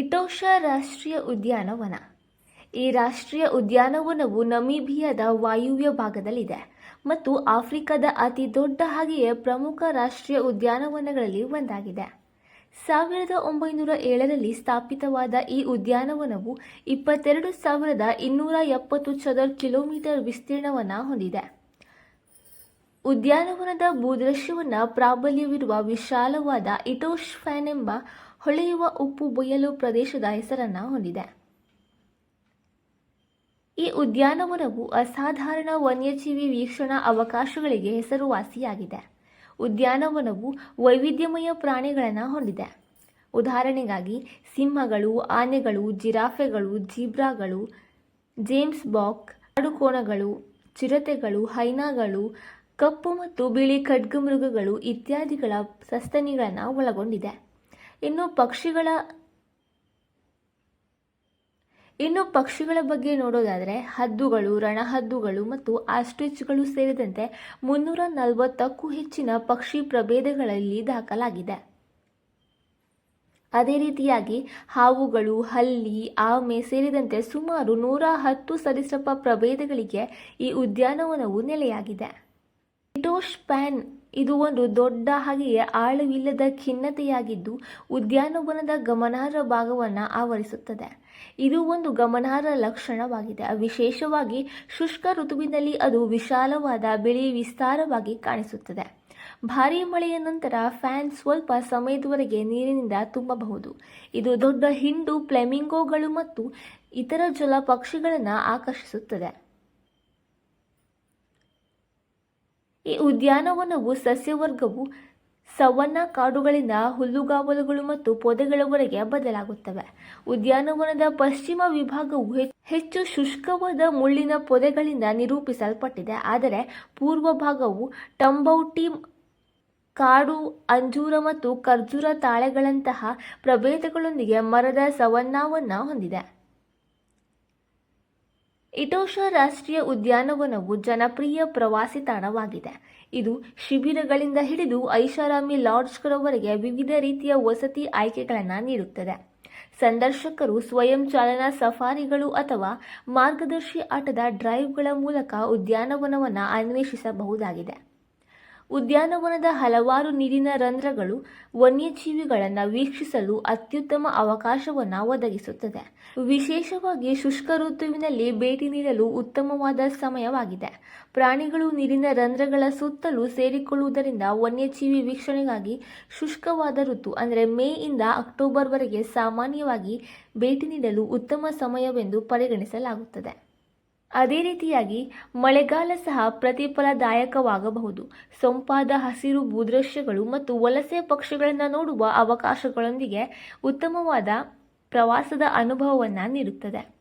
ಇಟೋಷಾ ರಾಷ್ಟ್ರೀಯ ಉದ್ಯಾನವನ. ಈ ರಾಷ್ಟ್ರೀಯ ಉದ್ಯಾನವನವು ನಮೀಬಿಯಾದ ವಾಯುವ್ಯ ಭಾಗದಲ್ಲಿದೆ ಮತ್ತು ಆಫ್ರಿಕಾದ ಅತಿ ದೊಡ್ಡ ಹಾಗೆಯೇ ಪ್ರಮುಖ ರಾಷ್ಟ್ರೀಯ ಉದ್ಯಾನವನಗಳಲ್ಲಿ ಒಂದಾಗಿದೆ. ಸಾವಿರದ ಒಂಬೈನೂರ ಏಳರಲ್ಲಿ ಸ್ಥಾಪಿತವಾದ ಈ ಉದ್ಯಾನವನವು ಇಪ್ಪತ್ತೆರಡು ಸಾವಿರದ ಇನ್ನೂರ ಎಪ್ಪತ್ತು ಚದರ್ ಕಿಲೋಮೀಟರ್ ವಿಸ್ತೀರ್ಣವನ್ನು ಹೊಂದಿದೆ. ಉದ್ಯಾನವನದ ಭೂದೃಶ್ಯವನ್ನು ಪ್ರಾಬಲ್ಯವಿರುವ ವಿಶಾಲವಾದ ಇಟೋಷ್ ಫ್ಯಾನ್ ಎಂಬ ಹೊಳೆಯುವ ಉಪ್ಪು ಬಯಲು ಪ್ರದೇಶದ ಹೆಸರನ್ನು ಹೊಂದಿದೆ. ಈ ಉದ್ಯಾನವನವು ಅಸಾಧಾರಣ ವನ್ಯಜೀವಿ ವೀಕ್ಷಣಾ ಅವಕಾಶಗಳಿಗೆ ಹೆಸರುವಾಸಿಯಾಗಿದೆ. ಉದ್ಯಾನವನವು ವೈವಿಧ್ಯಮಯ ಪ್ರಾಣಿಗಳನ್ನು ಹೊಂದಿದೆ. ಉದಾಹರಣೆಗಾಗಿ, ಸಿಂಹಗಳು, ಆನೆಗಳು, ಜಿರಾಫೆಗಳು, ಜೀಬ್ರಾಗಳು, ಜೇಮ್ಸ್ ಬಾಕ್, ಕಾಡುಕೋಣಗಳು, ಚಿರತೆಗಳು, ಹೈನಾಗಳು, ಕಪ್ಪು ಮತ್ತು ಬಿಳಿ ಖಡ್ಗಮೃಗಗಳು ಇತ್ಯಾದಿಗಳ ಸಸ್ತನಿಗಳನ್ನು ಒಳಗೊಂಡಿದೆ. ಇನ್ನು ಪಕ್ಷಿಗಳ ಇನ್ನು ಪಕ್ಷಿಗಳ ಬಗ್ಗೆ ನೋಡೋದಾದರೆ ಹದ್ದುಗಳು, ರಣಹದ್ದುಗಳು ಮತ್ತು ಆಸ್ಟ್ರಿಚ್ಗಳು ಸೇರಿದಂತೆ ಮುನ್ನೂರ ನಲವತ್ತಕ್ಕೂ ಹೆಚ್ಚಿನ ಪಕ್ಷಿ ಪ್ರಭೇದಗಳಲ್ಲಿ ದಾಖಲಾಗಿದೆ. ಅದೇ ರೀತಿಯಾಗಿ ಹಾವುಗಳು, ಹಲ್ಲಿ, ಆಮೆ ಸೇರಿದಂತೆ ಸುಮಾರು ನೂರ ಹತ್ತು ಸರೀಸೃಪ ಪ್ರಭೇದಗಳಿಗೆ ಈ ಉದ್ಯಾನವನವು ನೆಲೆಯಾಗಿದೆ. ಇಟೋಷ್ ಪ್ಯಾನ್ ಇದು ಒಂದು ದೊಡ್ಡ ಹಾಗೆಯೇ ಆಳವಿಲ್ಲದ ಖಿನ್ನತೆಯಾಗಿದ್ದು ಉದ್ಯಾನವನದ ಗಮನಾರ್ಹ ಭಾಗವನ್ನು ಆವರಿಸುತ್ತದೆ. ಇದು ಒಂದು ಗಮನಾರ್ಹ ಲಕ್ಷಣವಾಗಿದೆ. ವಿಶೇಷವಾಗಿ ಶುಷ್ಕ ಋತುವಿನಲ್ಲಿ ಅದು ವಿಶಾಲವಾದ ಬಿಳಿ ವಿಸ್ತಾರವಾಗಿ ಕಾಣಿಸುತ್ತದೆ. ಭಾರೀ ಮಳೆಯ ನಂತರ ಫ್ಯಾನ್ ಸ್ವಲ್ಪ ಸಮಯದವರೆಗೆ ನೀರಿನಿಂದ ತುಂಬಬಹುದು. ಇದು ದೊಡ್ಡ ಹಿಂಡು, ಫ್ಲೆಮಿಂಗೋಗಳು ಮತ್ತು ಇತರ ಜಲ ಪಕ್ಷಿಗಳನ್ನು ಆಕರ್ಷಿಸುತ್ತದೆ. ಈ ಉದ್ಯಾನವನವು ಸಸ್ಯವರ್ಗವು ಸವನ್ನ ಕಾಡುಗಳಿಂದ ಹುಲ್ಲುಗಾವಲುಗಳು ಮತ್ತು ಪೊದೆಗಳವರೆಗೆ ಬದಲಾಗುತ್ತವೆ. ಉದ್ಯಾನವನದ ಪಶ್ಚಿಮ ವಿಭಾಗವು ಹೆಚ್ಚು ಶುಷ್ಕವಾದ ಮುಳ್ಳಿನ ಪೊದೆಗಳಿಂದ ನಿರೂಪಿಸಲ್ಪಟ್ಟಿದೆ. ಆದರೆ ಪೂರ್ವ ಭಾಗವು ಟಂಬೌಟಿ ಕಾಡು, ಅಂಜೂರ ಮತ್ತು ಖರ್ಜೂರ ತಾಳೆಗಳಂತಹ ಪ್ರಭೇದಗಳೊಂದಿಗೆ ಮರದ ಸವನ್ನಾವನ್ನು ಹೊಂದಿದೆ. ಇಟೋಷಾ ರಾಷ್ಟ್ರೀಯ ಉದ್ಯಾನವನವು ಜನಪ್ರಿಯ ಪ್ರವಾಸಿ ತಾಣವಾಗಿದೆ. ಇದು ಶಿಬಿರಗಳಿಂದ ಹಿಡಿದು ಐಷಾರಾಮಿ ಲಾಡ್ಜ್ಗಳವರೆಗೆ ವಿವಿಧ ರೀತಿಯ ವಸತಿ ಆಯ್ಕೆಗಳನ್ನು ನೀಡುತ್ತದೆ. ಸಂದರ್ಶಕರು ಸ್ವಯಂ ಚಾಲನಾ ಸಫಾರಿಗಳು ಅಥವಾ ಮಾರ್ಗದರ್ಶಿ ಆಟದ ಡ್ರೈವ್ಗಳ ಮೂಲಕ ಉದ್ಯಾನವನವನ್ನು ಅನ್ವೇಷಿಸಬಹುದಾಗಿದೆ. ಉದ್ಯಾನವನದ ಹಲವಾರು ನೀರಿನ ರಂಧ್ರಗಳು ವನ್ಯಜೀವಿಗಳನ್ನು ವೀಕ್ಷಿಸಲು ಅತ್ಯುತ್ತಮ ಅವಕಾಶವನ್ನು ಒದಗಿಸುತ್ತದೆ. ವಿಶೇಷವಾಗಿ ಶುಷ್ಕ ಋತುವಿನಲ್ಲಿ ಭೇಟಿ ನೀಡಲು ಉತ್ತಮವಾದ ಸಮಯವಾಗಿದೆ. ಪ್ರಾಣಿಗಳು ನೀರಿನ ರಂಧ್ರಗಳ ಸುತ್ತಲೂ ಸೇರಿಕೊಳ್ಳುವುದರಿಂದ ವನ್ಯಜೀವಿ ವೀಕ್ಷಣೆಗಾಗಿ ಶುಷ್ಕವಾದ ಋತು, ಅಂದರೆ ಮೇ ಇಂದ ಅಕ್ಟೋಬರ್ವರೆಗೆ ಸಾಮಾನ್ಯವಾಗಿ ಭೇಟಿ ನೀಡಲು ಉತ್ತಮ ಸಮಯವೆಂದು ಪರಿಗಣಿಸಲಾಗುತ್ತದೆ. ಅದೇ ರೀತಿಯಾಗಿ ಮಳೆಗಾಲ ಸಹ ಪ್ರತಿಫಲದಾಯಕವಾಗಬಹುದು. ಸೊಂಪಾದ ಹಸಿರು ಭೂದೃಶ್ಯಗಳು ಮತ್ತು ವಲಸೆ ಪಕ್ಷಿಗಳನ್ನು ನೋಡುವ ಅವಕಾಶಗಳೊಂದಿಗೆ ಉತ್ತಮವಾದ ಪ್ರವಾಸದ ಅನುಭವವನ್ನು ನೀಡುತ್ತದೆ.